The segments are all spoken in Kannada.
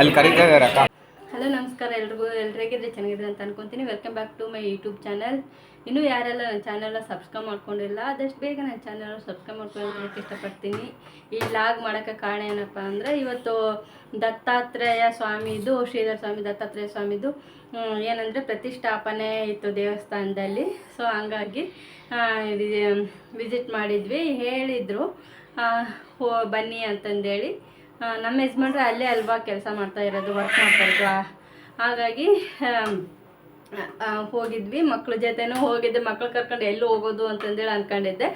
ಅಲ್ಲಿ ಕರೀತಾ ಹಲೋ, ನಮಸ್ಕಾರ ಎಲ್ರಿಗೂ. ಎಲ್ರಿಗಿದ್ರೆ ಚೆನ್ನಾಗಿದೆ ಅಂತ ಅನ್ಕೊಂತೀನಿ. Welcome back to my YouTube channel ಇನ್ನೂ ಯಾರೆಲ್ಲ ನನ್ನ ಚಾನಲ್ನ ಸಬ್ಸ್ಕ್ರೈಬ್ ಮಾಡ್ಕೊಂಡಿಲ್ಲ, ಆದಷ್ಟು ಬೇಗ ನನ್ನ ಚಾನಲ್ ಸಬ್ಸ್ಕ್ರೈಬ್ ಮಾಡ್ಕೊಳ್ಳೋದಕ್ಕೆ ಇಷ್ಟಪಡ್ತೀನಿ. ಈ ಲಾಗ್ ಮಾಡೋಕ್ಕೆ ಕಾರಣ ಏನಪ್ಪ ಅಂದರೆ, ಇವತ್ತು ದತ್ತಾತ್ರೇಯ ಸ್ವಾಮಿದು, ಶ್ರೀಧರ ಸ್ವಾಮಿ, ದತ್ತಾತ್ರೇಯ ಸ್ವಾಮಿದು ಏನಂದರೆ ಪ್ರತಿಷ್ಠಾಪನೆ ಇತ್ತು ದೇವಸ್ಥಾನದಲ್ಲಿ. ಸೊ ಹಂಗಾಗಿ ವಿಸಿಟ್ ಮಾಡಿದ್ವಿ. ಹೇಳಿದರು ಹೋ, ಬನ್ನಿ ಅಂತಂದೇಳಿ. ನಮ್ಮ ಯಜಮಾನ್ರು ಅಲ್ಲೇ ಅಲ್ವಾ ಕೆಲಸ ಮಾಡ್ತಾ ಇರೋದು ವರ್ಕ್ ಮಾಡ್ತಾ ಇದ್ರು ಹಾಗಾಗಿ ಹೋಗಿದ್ವಿ. ಮಕ್ಳ ಜೊತೆನೂ ಹೋಗಿದ್ದೆ. ಮಕ್ಳು ಕರ್ಕೊಂಡು ಎಲ್ಲೂ ಹೋಗೋದು ಅಂತಂದೇಳಿ ಅನ್ಕೊಂಡಿದ್ದೆ.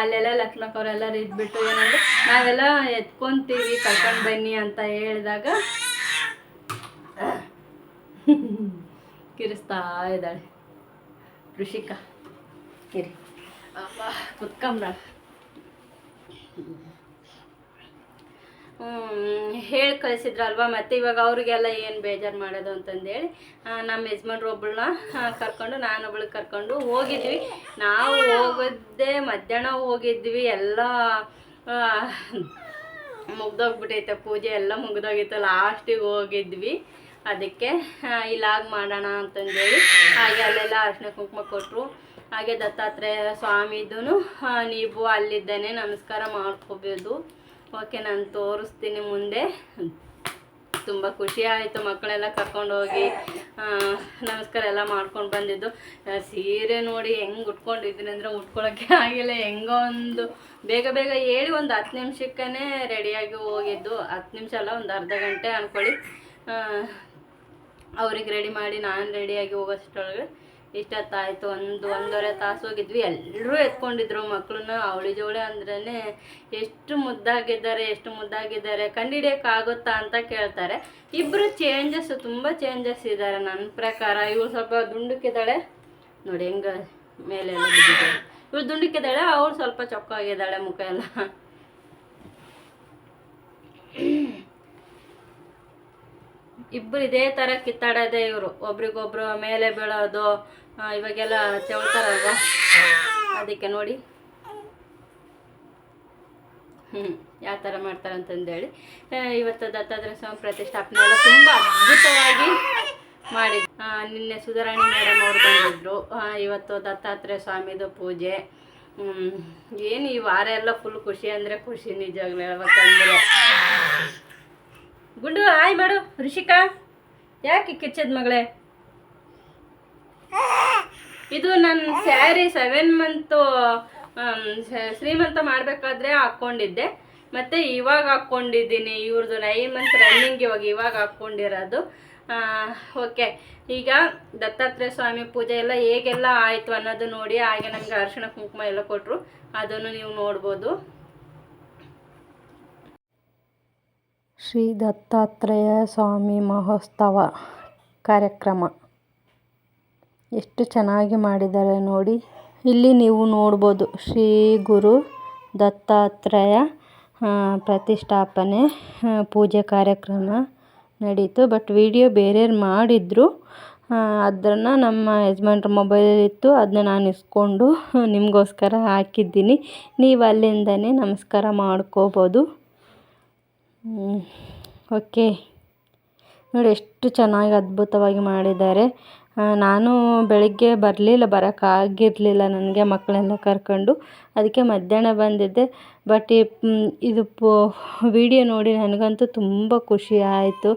ಅಲ್ಲೆಲ್ಲ ಲಕ್ಷ್ಮಕ್ಕ ಅವರೆಲ್ಲರೂ ಇದ್ಬಿಟ್ಟು ಏನಂದ್ರೆ, ನಾವೆಲ್ಲ ಎತ್ಕೊಂತೀವಿ, ಕರ್ಕೊಂಡು ಬನ್ನಿ ಅಂತ ಹೇಳಿದಾಗ, ಕಿರಿಸ್ತಾ ಇದ್ದಾಳೆ. ಋಷಿಕಾ ಕಿರಿ ಕುತ್ಕೊಂಬ್ರ ಹೇಳಿ ಕಳಿಸಿದ್ರಲ್ವ ಮತ್ತೆ ಇವಾಗ ಅವ್ರಿಗೆಲ್ಲ ಏನು ಬೇಜಾರು ಮಾಡೋದು ಅಂತಂದೇಳಿ ನಮ್ಮ ಯಜಮಾನ್ರು ಒಬ್ಬಳನ್ನ ಕರ್ಕೊಂಡು ನಾನೊಬ್ಳು ಕರ್ಕೊಂಡು ಹೋಗಿದ್ವಿ. ನಾವು ಹೋಗೋದೇ ಮಧ್ಯಾಹ್ನ ಹೋಗಿದ್ವಿ, ಎಲ್ಲ ಮುಗ್ದೋಗ್ಬಿಟ್ಟೈತೆ ಪೂಜೆ, ಎಲ್ಲ ಮುಗ್ದೋಗಿತ್ತು. ಲಾಸ್ಟಿಗೆ ಹೋಗಿದ್ವಿ. ಅದಕ್ಕೆ ಇಲ್ಲಾಗ ಮಾಡೋಣ ಅಂತಂದೇಳಿ. ಹಾಗೆ ಅಲ್ಲೆಲ್ಲ ಅರ್ಶಿನ ಕುಂಕುಮ ಕೊಟ್ಟರು ಹಾಗೆ ದತ್ತಾತ್ರೇಯ ಸ್ವಾಮಿದೂ ನೀವು ಅಲ್ಲಿದ್ದೇನೆ, ನಮಸ್ಕಾರ ಮಾಡ್ಕೋಬೋದು. ಓಕೆ ನಾನು ತೋರಿಸ್ತೀನಿ ಮುಂದೆ. ತುಂಬ ಖುಷಿ ಆಯಿತು ಮಕ್ಕಳೆಲ್ಲ ಕರ್ಕೊಂಡು ಹೋಗಿ ನಮಸ್ಕಾರ ಎಲ್ಲ ಮಾಡ್ಕೊಂಡು ಬಂದಿದ್ದು. ಸೀರೆ ನೋಡಿ ಹೆಂಗೆ ಉಟ್ಕೊಂಡಿದ್ದೀನಿ ಅಂದರೆ ಉಟ್ಕೊಳ್ಳೋಕ್ಕೆ ಆಗಿಲ್ಲ. ಹೆಂಗೋ ಒಂದು, ಬೇಗ ಬೇಗ ಹೇಳಿ ಒಂದು ಹತ್ತು ನಿಮಿಷಕ್ಕೇ ರೆಡಿಯಾಗಿ ಹೋಗಿದ್ದು. ಹತ್ತು ನಿಮಿಷ ಅಲ್ಲ, ಒಂದು ಅರ್ಧ ಗಂಟೆ ಅಂದ್ಕೊಳ್ಳಿ ಅವ್ರಿಗೆ ರೆಡಿ ಮಾಡಿ ನಾನು ರೆಡಿಯಾಗಿ ಹೋಗೋಷ್ಟರೊಳಗೆ. ಇಷ್ಟೊತ್ತಾಯಿತು. ಒಂದು ಒಂದೂವರೆ ತಾಸು ಹೋಗಿದ್ವಿ. ಎಲ್ಲರೂ ಎತ್ಕೊಂಡಿದ್ರು ಮಕ್ಕಳನ್ನ ಅವಳಿ ಜೋಳೆ ಅಂದ್ರೇ ಎಷ್ಟು ಮುದ್ದಾಗಿದ್ದಾರೆ ಎಷ್ಟು ಮುದ್ದಾಗಿದ್ದಾರೆ, ಕಂಡಿಡಿಯೋಕ್ಕಾಗುತ್ತಾ ಅಂತ ಕೇಳ್ತಾರೆ. ಇಬ್ಬರು ಚೇಂಜಸ್ ತುಂಬ ಚೇಂಜಸ್ ಇದ್ದಾರೆ ನನ್ನ ಪ್ರಕಾರ. ಇವಳು ಸ್ವಲ್ಪ ದುಂಡಕ್ಕಿದ್ದಾಳೆ ನೋಡಿ ಹೆಂಗೆ ಮೇಲೆ ಇವಳು ದುಂಡಕ್ಕಿದ್ದಾಳೆ ಅವಳು ಸ್ವಲ್ಪ ಚೊಕ್ಕಾಗಿದ್ದಾಳೆ ಮುಖ ಎಲ್ಲ. ಇಬ್ಬರು ಇದೇ ಥರ ಕಿತ್ತಾಡೋದೆ ಇವರು. ಒಬ್ರಿಗೊಬ್ರು ಮೇಲೆ ಬೀಳೋದು ಇವಾಗೆಲ್ಲ ತೆಳ್ತಾರಲ್ವ ಅದಕ್ಕೆ ನೋಡಿ. ಹ್ಞೂ ಯಾವ ಥರ ಮಾಡ್ತಾರೆ ಅಂತಂದೇಳಿ ಇವತ್ತು ದತ್ತಾತ್ರೇಯ ಸ್ವಾಮಿ ಪ್ರತಿಷ್ಠಾಪನೆ ಎಲ್ಲ ತುಂಬ ಅದ್ಭುತವಾಗಿ ಮಾಡಿ ಆ, ನಿನ್ನೆ ಸುಧಾರಾಣಿ ಮೇಡಮ್ ಅವ್ರು ಬಂದಿದ್ರು. ಇವತ್ತು ದತ್ತಾತ್ರೇಯ ಸ್ವಾಮಿದು ಪೂಜೆ. ಏನು ಈ ವಾರ ಎಲ್ಲ ಫುಲ್ ಖುಷಿ ಅಂದರೆ ಖುಷಿ ನಿಜವಾಗ್ಲೂ ಹೇಳ್ಬೇಕಂದ್ರೆ. ಗುಂಡು ಹಾಯ್ ಮಾಡು ಋಷಿಕಾ ಯಾಕೆ ಕಿಚ್ಚದ ಮಗಳೇ? ಇದು ನನ್ನ ಸ್ಯಾರಿ ಸೆವೆನ್ ಮಂತು ಶ್ರೀಮಂತ ಮಾಡಬೇಕಾದ್ರೆ ಹಾಕ್ಕೊಂಡಿದ್ದೆ. ಮತ್ತು ಇವಾಗ ಹಾಕ್ಕೊಂಡಿದ್ದೀನಿ. ಇವ್ರದ್ದು ನೈನ್ ಮಂತ್ ರನ್ನಿಂಗ್ ಇವಾಗ ಇವಾಗ ಹಾಕ್ಕೊಂಡಿರೋದು. ಓಕೆ ಈಗ ದತ್ತಾತ್ರೇಯ ಸ್ವಾಮಿ ಪೂಜೆ ಎಲ್ಲ ಹೇಗೆಲ್ಲ ಆಯಿತು ಅನ್ನೋದು ನೋಡಿ ಹಾಗೆ ನಮಗೆ ಅರಿಶಿಣ ಕುಂಕುಮ ಎಲ್ಲ ಕೊಟ್ಟರು ಅದನ್ನು ನೀವು ನೋಡ್ಬೋದು. ಶ್ರೀ ದತ್ತಾತ್ರೇಯ ಸ್ವಾಮಿ ಮಹೋತ್ಸವ ಕಾರ್ಯಕ್ರಮ. ಎಷ್ಟು ಚೆನ್ನಾಗಿ ಮಾಡಿದ್ದಾರೆ ನೋಡಿ. ಇಲ್ಲಿ ನೀವು ನೋಡ್ಬೋದು ಶ್ರೀ ಗುರು ದತ್ತಾತ್ರೇಯ ಪ್ರತಿಷ್ಠಾಪನೆ ಪೂಜೆ ಕಾರ್ಯಕ್ರಮ ನಡೀತು. ಬಟ್ ವಿಡಿಯೋ ಬೇರೆಯವ್ರು ಮಾಡಿದ್ರು. ಅದನ್ನು ನಮ್ಮ ಯಜಮಾನ್ರ ಮೊಬೈಲಲ್ಲಿತ್ತು ಅದನ್ನ ನಾನು ಇಸ್ಕೊಂಡು ನಿಮಗೋಸ್ಕರ ಹಾಕಿದ್ದೀನಿ. ನೀವು ಅಲ್ಲಿಂದನೇ ನಮಸ್ಕಾರ ಮಾಡ್ಕೋಬೋದು. ಓಕೆ. ನೋಡಿ, ಎಷ್ಟು ಚೆನ್ನಾಗಿ ಅದ್ಭುತವಾಗಿ ಮಾಡಿದ್ದಾರೆ. ನಾನು ಬೆಳಗ್ಗೆ ಬರಲಿಲ್ಲ ಬರೋಕ್ಕಾಗಿರಲಿಲ್ಲ ನನಗೆ ಮಕ್ಕಳೆಲ್ಲ ಕರ್ಕೊಂಡು. ಅದಕ್ಕೆ ಮಧ್ಯಾಹ್ನ ಬಂದಿದ್ದೆ. ಬಟ್ ಇದು ವಿಡಿಯೋ ನೋಡಿ ನನಗಂತೂ ತುಂಬ ಖುಷಿ ಆಯಿತು.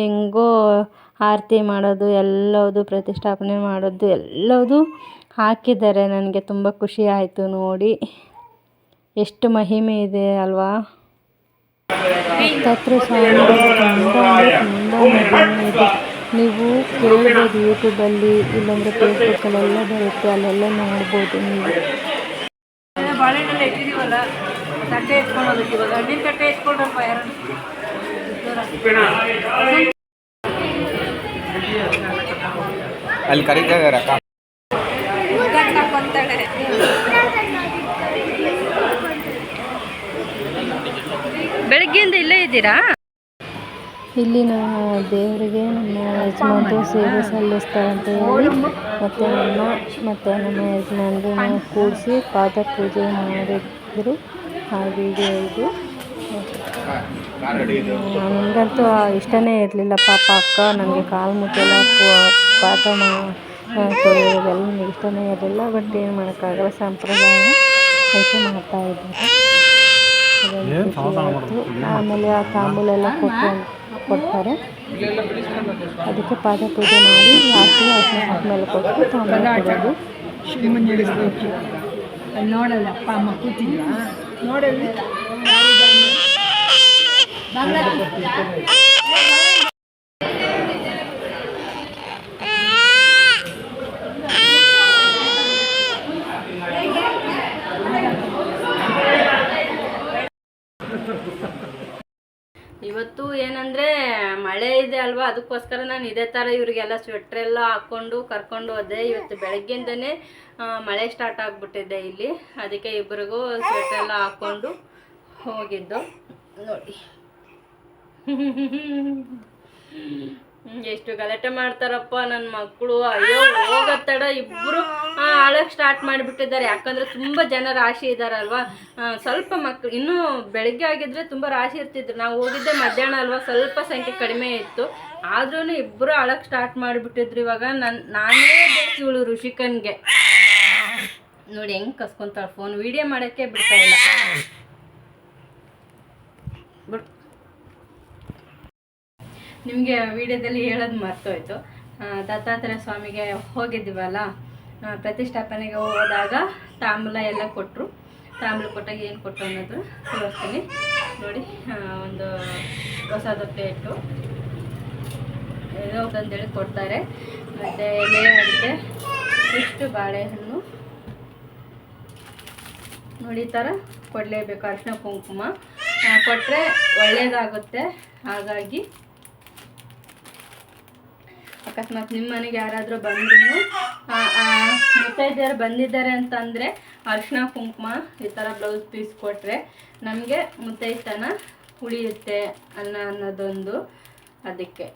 ಹೆಂಗೋ ಆರತಿ ಮಾಡೋದು, ಎಲ್ಲದು ಪ್ರತಿಷ್ಠಾಪನೆ ಮಾಡೋದು, ಎಲ್ಲದು ಹಾಕಿದ್ದಾರೆ. ನನಗೆ ತುಂಬ ಖುಷಿ ಆಯಿತು ನೋಡಿ. ಎಷ್ಟು ಮಹಿಮೆ ಇದೆ ಅಲ್ವಾ? ಮಹಿಮೆ ಇದೆ. ನೀವು ಕೇಳ್ಬೋದು ಯೂಟ್ಯೂಬಲ್ಲಿ ಇಲ್ಲಾಂದರೆ ಫೇಸ್ಬುಕ್ಕಲ್ಲೆಲ್ಲ ಬರುತ್ತೆ ಅಲ್ಲೆಲ್ಲ ನೋಡ್ಬೋದು ನೀವು. ಬಾಳೆಹಣ್ಣೆಲ್ಲ ಇಟ್ಟಿದ್ದೀವಲ್ಲ ತಟ್ಟೆ ಎತ್ಕೊಳ್ಳೋದಕ್ಕೆ ಇವಾಗ. ಹಣ್ಣಿನ ತಟ್ಟೆ ಎತ್ಕೊಂಡ್ರಪ್ಪ ಯಾರು? ಅಲ್ಲಿ ಕರೀತಾ ಇದ್ದಾರೆ ಅಕ್ಕ. ಬೆಳಗ್ಗೆಯಿಂದ ಇಲ್ಲೇ ಇದ್ದೀರಾ? ಇಲ್ಲಿನ ದೇವರಿಗೆ, ನಮ್ಮ ಯಜಮಾನ್ರು ಸೇವೆ ಸಲ್ಲಿಸ್ತಾ ಅಂತ ಹೇಳಿ, ಮತ್ತು ನಮ್ಮ ಮತ್ತು ನಮ್ಮ ಯಜಮಾನ್ರನ್ನ ಕೂಡಿಸಿ ಪಾದ ಪೂಜೆ ಮಾಡಿದ್ರು. ಹಾಗೆ ಹೀಗೆ ಇದು. ನನಗಂತೂ ಇಷ್ಟನೇ ಇರಲಿಲ್ಲ. ಪಾಪ ಅಕ್ಕ ನನಗೆ ಕಾಲು ಮುಟ್ಟೆಲ್ಲ ಪಾದ ತೊಳೆಯೋದೆಲ್ಲ ನನಗೆ ಇಷ್ಟನೇ ಇರಲಿಲ್ಲ. ಬಟ್ ಏನು ಮಾಡೋಕ್ಕಾಗಲ್ಲ, ಸಂಪ್ರದಾಯ ಕೆಲಸ ಮಾಡ್ತಾ ಇದ್ದಾರೆ ಅದೊಂದು ಖುಷಿ ಆಯಿತು ಆಮೇಲೆ ಆ ತಾಂಬೂಲ ಎಲ್ಲ ಕೊಟ್ಟು ಕೊಡ್ತಾರೆ. ಅದಕ್ಕೆ ಪಾದ ಪೂಜೆ ಮಾಡಿ ಹಾಕಿ ಕುಂಕುಮ ಕೊಟ್ಟು ತಾಂಬೂಲ ಕೊಡೋದು. ನೋಡಲ್ಲ ಅಪ್ಪ ಅಮ್ಮ ಕೂತಿಲ್ಲ. ನೋಡಲ್ಲ ಇವತ್ತು ಏನಂದ್ರೆ ಮಳೆ ಇದೆ ಅಲ್ವಾ? ಅದಕ್ಕೋಸ್ಕರ ನಾನು ಇದೇ ಥರ ಇವರಿಗೆಲ್ಲ ಎಲ್ಲ ಹಾಕ್ಕೊಂಡು ಕರ್ಕೊಂಡು ಹೋದೆ. ಇವತ್ತು ಬೆಳಗ್ಗೆಯಿಂದನೇ ಮಳೆ ಸ್ಟಾರ್ಟ್ ಆಗಿಬಿಟ್ಟಿದೆ ಇಲ್ಲಿ. ಅದಕ್ಕೆ ಇಬ್ಬರಿಗೂ ಎಲ್ಲ ಹಾಕ್ಕೊಂಡು ಹೋಗಿದ್ದು. ನೋಡಿ. ಎಷ್ಟು ಗಲಾಟೆ ಮಾಡ್ತಾರಪ್ಪ ನನ್ನ ಮಕ್ಕಳು ಅಯ್ಯೋ ಹೋಗತ್ತಡ ಇಬ್ರು. ಆಳಕ್ಕೆ ಸ್ಟಾರ್ಟ್ ಮಾಡಿಬಿಟ್ಟಿದ್ದಾರೆ. ಯಾಕಂದ್ರೆ ತುಂಬಾ ಜನ ರಾಶಿ ಇದಾರಲ್ವಾ? ಸ್ವಲ್ಪ ಮಕ್ಳು ಇನ್ನೂ ಬೆಳಿಗ್ಗೆ ಆಗಿದ್ರೆ ತುಂಬಾ ರಾಶಿ ಇರ್ತಿದ್ರು. ನಾವು ಹೋಗಿದ್ದೆ ಮಧ್ಯಾಹ್ನ ಅಲ್ವಾ? ಸ್ವಲ್ಪ ಸಂಖ್ಯೆ ಕಡಿಮೆ ಇತ್ತು. ಆದ್ರೂ ಇಬ್ರು ಅಳಕ್ಕೆ ಸ್ಟಾರ್ಟ್ ಮಾಡಿಬಿಟ್ಟಿದ್ರು ಇವಾಗ. ನನ್, ನಾನೇ ಬೇಕು ಇವಳು ಋಷಿಕನ್ಗೆ. ನೋಡಿ, ಹೆಂಗ್ ಕಸ್ಕೊಂತಾಳೆ ಫೋನ್ ವಿಡಿಯೋ ಮಾಡೋಕ್ಕೆ ಬಿಡ್ತಾ ಇಲ್ಲ. ಬಿಡ್. ನಿಮಗೆ ವಿಡಿಯೋದಲ್ಲಿ ಹೇಳೋದು ಮರ್ತೋಯ್ತು. ದತ್ತಾತ್ರೇಯ ಸ್ವಾಮಿಗೆ ಹೋಗಿದ್ದೀವಲ್ಲ ಪ್ರತಿಷ್ಠಾಪನೆಗೆ ಹೋದಾಗ ತಾಂಬೂಲ ಎಲ್ಲ ಕೊಟ್ಟರು ತಾಂಬೂಲ ಕೊಟ್ಟಾಗ ಏನು ಕೊಟ್ಟರು ಅನ್ನೋದು ತೋರಿಸ್ತೀನಿ. ನೋಡಿ ಒಂದು ಹೊಸದ ಪ್ಲೇಟು ಏನೋ ಅಂತೇಳಿ ಕೊಡ್ತಾರೆ. ಮತ್ತು ಎಲೆ ಅಡಿಕೆ, ಇಷ್ಟು ಬಾಳೆಹಣ್ಣು. ನೋಡಿ, ಈ ಥರ ಕೊಡಲೇಬೇಕು ಅರಿಶಿನ ಕುಂಕುಮ. ಕೊಟ್ಟರೆ ಒಳ್ಳೆಯದಾಗುತ್ತೆ ಹಾಗಾಗಿ ಅಕಸ್ಮಾತ್ ನಿಮ್ಮ ಮನೆಗೆ ಯಾರಾದರೂ ಬಂದ್ರು ಮುತ್ತೈದೆಯರು ಬಂದಿದ್ದಾರೆ ಅಂತಂದರೆ ಅರಿಶಿನ, ಕುಂಕುಮ ಈ ಥರ ಬ್ಲೌಸ್ ಪೀಸ್ ಕೊಟ್ಟರೆ ನಮಗೆ ಮುತ್ತೈತನ ಉಳಿಯುತ್ತೆ ಅನ್ನೋ ಅನ್ನೋದೊಂದು ಅದಕ್ಕೆ.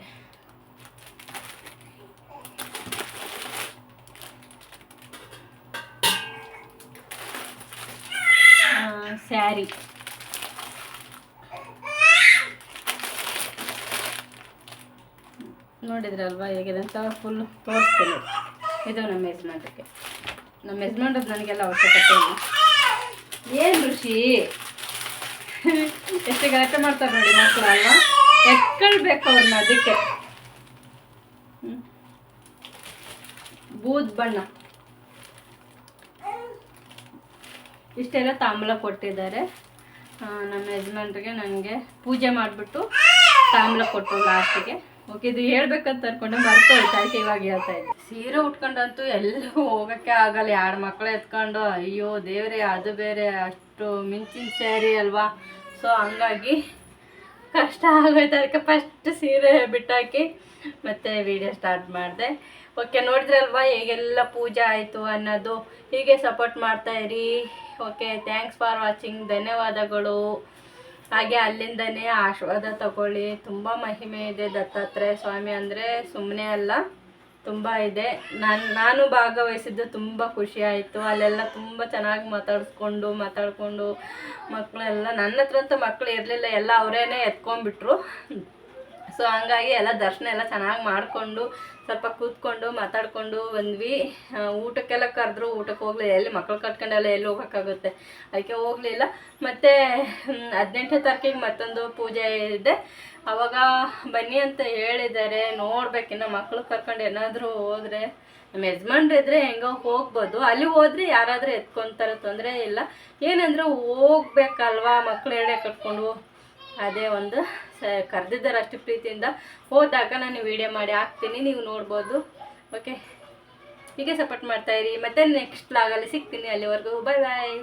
ಸ್ಯಾರಿ. ನೋಡಿದ್ರಲ್ವಾ ಹೇಗಿದೆ ಅಂತ ಫುಲ್ ತೋರಿಸ್ತೀನಿ. ಇದು ನಮ್ಮ ಯಜಮಾನ್ರಿಗೆ. ನಮ್ಮ ಯಜಮಾನ್ರದ್ದು ನನಗೆಲ್ಲ ಅವಶ್ಯಕತೆ ಇಲ್ಲ. ಏನು ಋಷಿ? ಎಷ್ಟು ಗಲಾಟೆ ಮಾಡ್ತಾರೆ ನೋಡಿ ಮಕ್ಕಳು ಅಲ್ವಾ? ಎಕ್ಕಳ್ಬೇಕು ಅವ್ರನ್ನ ಅದಕ್ಕೆ. ಬೂದ್ ಬಣ್ಣ. ಇಷ್ಟೆಲ್ಲ ತಾಂಬೂಲ ಕೊಟ್ಟಿದ್ದಾರೆ. ನಮ್ಮ ಯಜಮಾನ್ರಿಗೆ ನನಗೆ ಪೂಜೆ ಮಾಡಿಬಿಟ್ಟು ತಾಂಬೂಲ ಕೊಟ್ಟರು ಲಾಸ್ಟಿಗೆ ಓಕೆ, ಇದು ಹೇಳ್ಬೇಕಂತ ಅನ್ಕೊಂಡೆ ಮರ್ತು ಹೋಯ್ತು ಅದಕ್ಕೆ ಇವಾಗ ಹೇಳ್ತಾ ಇದ್ದೆ. ಸೀರೆ ಉಟ್ಕೊಂಡಂತೂ ಎಲ್ಲೂ ಹೋಗಕ್ಕೆ ಆಗಲ್ಲ, ಎರಡು ಮಕ್ಕಳು ಎತ್ಕೊಂಡು, ಅಯ್ಯೋ, ದೇವ್ರೆ, ಅದು ಬೇರೆ, ಅಷ್ಟು ಮಿಂಚಿನ ಸ್ಯಾರಿ ಅಲ್ವಾ? ಸೊ ಹಂಗಾಗಿ ಕಷ್ಟ ಆಗೋಯ್ತು, ಅದಕ್ಕೆ ಫಸ್ಟ್ ಸೀರೆ ಬಿಟ್ಟಾಕಿ, ಮತ್ತೆ ವಿಡಿಯೋ ಸ್ಟಾರ್ಟ್ ಮಾಡಿದೆ. ಓಕೆ ನೋಡಿದ್ರಲ್ವಾ, ಹೇಗೆಲ್ಲ ಪೂಜೆ ಆಯಿತು ಅನ್ನೋದು? ಹೀಗೆ ಸಪೋರ್ಟ್ ಮಾಡ್ತಾ ಇರಿ. ಓಕೆ ಥ್ಯಾಂಕ್ಸ್ ಫಾರ್ ವಾಚಿಂಗ್ ಧನ್ಯವಾದಗಳು. ಹಾಗೆ ಅಲ್ಲಿಂದನೇ ಆಶೀರ್ವಾದ ತಗೊಳ್ಳಿ. ತುಂಬ ಮಹಿಮೆ ಇದೆ ದತ್ತಾತ್ರೇಯ ಸ್ವಾಮಿ ಅಂದರೆ ಸುಮ್ಮನೆ ಅಲ್ಲ, ತುಂಬ ಇದೆ. ನಾನು ನಾನು ಭಾಗವಹಿಸಿದ್ದು ತುಂಬ ಖುಷಿ ಆಯಿತು. ಅಲ್ಲೆಲ್ಲ ತುಂಬ ಚೆನ್ನಾಗಿ ಮಾತಾಡಿಸ್ಕೊಂಡು, ಮಾತಾಡಿಕೊಂಡು ಮಕ್ಕಳೆಲ್ಲ ನನ್ನ ಹತ್ರ ಅಂತೂ ಮಕ್ಕಳು ಇರಲಿಲ್ಲ, ಎಲ್ಲ ಅವರೇನೆ ಎತ್ಕೊಂಡ್ಬಿಟ್ರು. ಸೊ ಹಂಗಾಗಿ ಎಲ್ಲ ದರ್ಶನ ಎಲ್ಲ ಚೆನ್ನಾಗಿ ಮಾಡಿಕೊಂಡು, ಸ್ವಲ್ಪ ಕೂತ್ಕೊಂಡು, ಮಾತಾಡಿಕೊಂಡು ಬಂದ್ವಿ. ಊಟಕ್ಕೆಲ್ಲ ಕರೆದ್ರು, ಊಟಕ್ಕೆ ಹೋಗ್ಲಿಲ್ಲ. ಎಲ್ಲಿ ಮಕ್ಕಳು ಕಟ್ಕೊಂಡೆಲ್ಲ ಎಲ್ಲಿ ಹೋಗೋಕ್ಕಾಗುತ್ತೆ? ಅದಕ್ಕೆ ಹೋಗಲಿಲ್ಲ. ಮತ್ತು ಹದಿನೆಂಟನೇ ತಾರೀಕಿಗೆ ಮತ್ತೊಂದು ಪೂಜೆ ಇದೆ. ಅವಾಗ ಬನ್ನಿ ಅಂತ ಹೇಳಿದ್ದಾರೆ. ನೋಡ್ಬೇಕಿನ್ನ ಮಕ್ಳು ಕರ್ಕೊಂಡು ಏನಾದರೂ ಹೋದರೆ. ನಮ್ಮ ಯಜಮಾನ್ರು ಇದ್ರೆ ಹೆಂಗೋ ಹೋಗ್ಬೋದು. ಅಲ್ಲಿ ಹೋದ್ರೆ ಯಾರಾದರೂ ಎತ್ಕೊತಾರೋ ತೊಂದರೆ ಇಲ್ಲ. ಏನಂದ್ರೆ ಹೋಗ್ಬೇಕಲ್ವಾ ಮಕ್ಕಳು ಎಡೆ ಕಟ್ಕೊಂಡು? ಅದೇ ಒಂದು ಸ ಕರೆದಿದ್ದಾರೆ ಅಷ್ಟು ಪ್ರೀತಿಯಿಂದ ಹೋದಾಗ ನಾನು ವಿಡಿಯೋ ಮಾಡಿ ಹಾಕ್ತೀನಿ, ನೀವು ನೋಡ್ಬೋದು. ಓಕೆ ಹೀಗೆ ಸಪೋರ್ಟ್ ಮಾಡ್ತಾಯಿರಿ ಮತ್ತೆ ನೆಕ್ಸ್ಟ್ ಲಾಗಲ್ಲಿ ಸಿಗ್ತೀನಿ ಅಲ್ಲಿವರೆಗೂ. ಬಾಯ್ ಬಾಯ್